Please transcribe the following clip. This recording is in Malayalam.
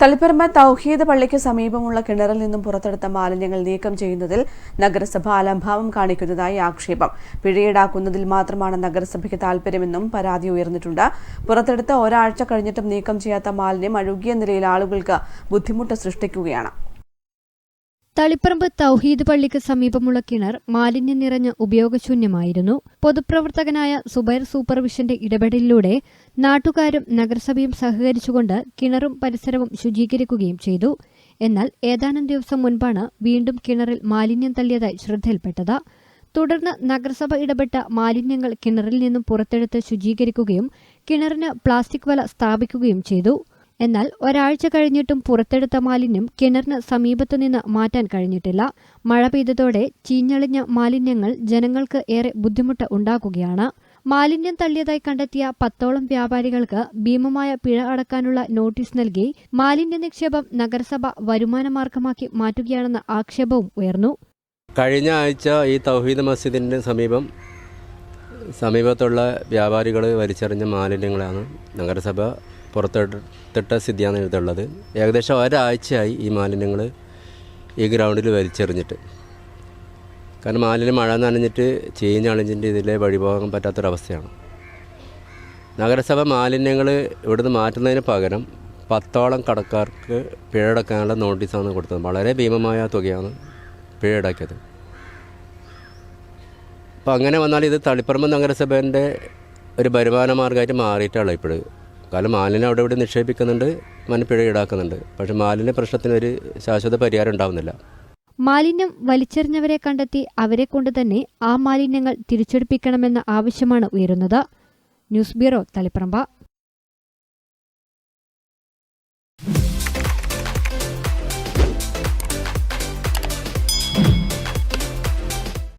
തളിപ്പറമ്പ് തൗഹീദ് പള്ളിക്ക് സമീപമുള്ള കിണറിൽ നിന്നും പുറത്തെടുത്ത മാലിന്യങ്ങൾ നീക്കം ചെയ്യുന്നതിൽ നഗരസഭ അലംഭാവം കാണിക്കുന്നതായി ആക്ഷേപം. പിഴയീടാക്കുന്നതിൽ മാത്രമാണ് നഗരസഭയ്ക്ക് താൽപര്യമെന്നും പരാതി ഉയർന്നിട്ടുണ്ട്. പുറത്തെടുത്ത് ഒരാഴ്ച കഴിഞ്ഞിട്ടും നീക്കം ചെയ്യാത്ത മാലിന്യം അഴുകിയ നിലയിൽ ആളുകൾക്ക് ബുദ്ധിമുട്ട് സൃഷ്ടിക്കുകയാണ്. തളിപ്പറമ്പ് തൗഹീദ് പള്ളിക്ക് സമീപമുള്ള കിണർ മാലിന്യം നിറഞ്ഞ ഉപയോഗശൂന്യമായിരുന്നു. പൊതുപ്രവർത്തകനായ സുബൈർ സൂപ്പർവിഷന്റെ ഇടപെടലിലൂടെ നാട്ടുകാരും നഗരസഭയും സഹകരിച്ചുകൊണ്ട് കിണറും പരിസരവും ശുചീകരിക്കുകയും ചെയ്തു. എന്നാൽ ഏതാനും ദിവസം മുൻപാണ് വീണ്ടും കിണറിൽ മാലിന്യം തള്ളിയതായി ശ്രദ്ധയിൽപ്പെട്ടത്. തുടർന്ന് നഗരസഭ ഇടപെട്ട മാലിന്യങ്ങൾ കിണറിൽ നിന്നും പുറത്തെടുത്ത് ശുചീകരിക്കുകയും കിണറിന് പ്ലാസ്റ്റിക് വല സ്ഥാപിക്കുകയും ചെയ്തു. എന്നാൽ ഒരാഴ്ച കഴിഞ്ഞിട്ടും പുറത്തെടുത്ത മാലിന്യം കിണറിന് സമീപത്തു നിന്ന് മാറ്റാൻ കഴിഞ്ഞിട്ടില്ല. മഴ പെയ്തതോടെ ചീഞ്ഞളിഞ്ഞ മാലിന്യങ്ങൾ ജനങ്ങൾക്ക് ഏറെ ബുദ്ധിമുട്ട് ഉണ്ടാക്കുകയാണ്. മാലിന്യം തള്ളിയതായി കണ്ടെത്തിയ പത്തോളം വ്യാപാരികൾക്ക് ഭീമമായ പിഴ അടക്കാനുള്ള നോട്ടീസ് നൽകി മാലിന്യ നിക്ഷേപം നഗരസഭ വരുമാനമാർഗമാക്കി മാറ്റുകയാണെന്ന ആക്ഷേപവും ഉയർന്നു. കഴിഞ്ഞ ആഴ്ച ഈ തൗഹീദ് മസ്ജിദിന് സമീപം സമീപത്തുള്ള വ്യാപാരികൾ വലിച്ചെറിഞ്ഞ മാലിന്യങ്ങളാണ് നഗരസഭ പുറത്തെടുത്തിട്ട സ്ഥിതിയാണ് ഇതുള്ളത് ഏകദേശം ഒരാഴ്ചയായി ഈ മാലിന്യങ്ങൾ ഈ ഗ്രൗണ്ടിൽ വലിച്ചെറിഞ്ഞിട്ട്. കാരണം മാലിന്യം മഴ നനഞ്ഞിട്ട് ചീഞ്ഞളിഞ്ഞിട്ട് ഇതിലെ വഴിപോകാൻ പറ്റാത്തൊരവസ്ഥയാണ്. നഗരസഭ മാലിന്യങ്ങൾ ഇവിടുന്ന് മാറ്റുന്നതിന് പകരം പത്തോളം കടക്കാർക്ക് പിഴടക്കാനുള്ള നോട്ടീസാണ് കൊടുത്തത്. വളരെ ഭീമമായ തുകയാണ് പിഴയടക്കിയത്. അപ്പോൾ അങ്ങനെ വന്നാൽ ഇത് തളിപ്പറമ്പ് നഗരസഭേന്റെ ഒരു വരുമാന മാർഗമായിട്ട് മാറിയിട്ടാണ് ഇപ്പോഴും. കാരണം മാലിന്യം അവിടെ ഇവിടെ നിക്ഷേപിക്കുന്നുണ്ട് മനപ്പിഴ പിഴ ഈടാക്കുന്നുണ്ട്. പക്ഷേ മാലിന്യ പ്രശ്നത്തിന് ഒരു ശാശ്വത പരിഹാരം ഉണ്ടാവുന്നില്ല. മാലിന്യം വലിച്ചെറിഞ്ഞവരെ കണ്ടെത്തി അവരെ കൊണ്ട് തന്നെ ആ മാലിന്യങ്ങൾ തിരിച്ചെടുപ്പിക്കണമെന്ന ആവശ്യമാണ് ഉയരുന്നത്. News bureau Taliparamba.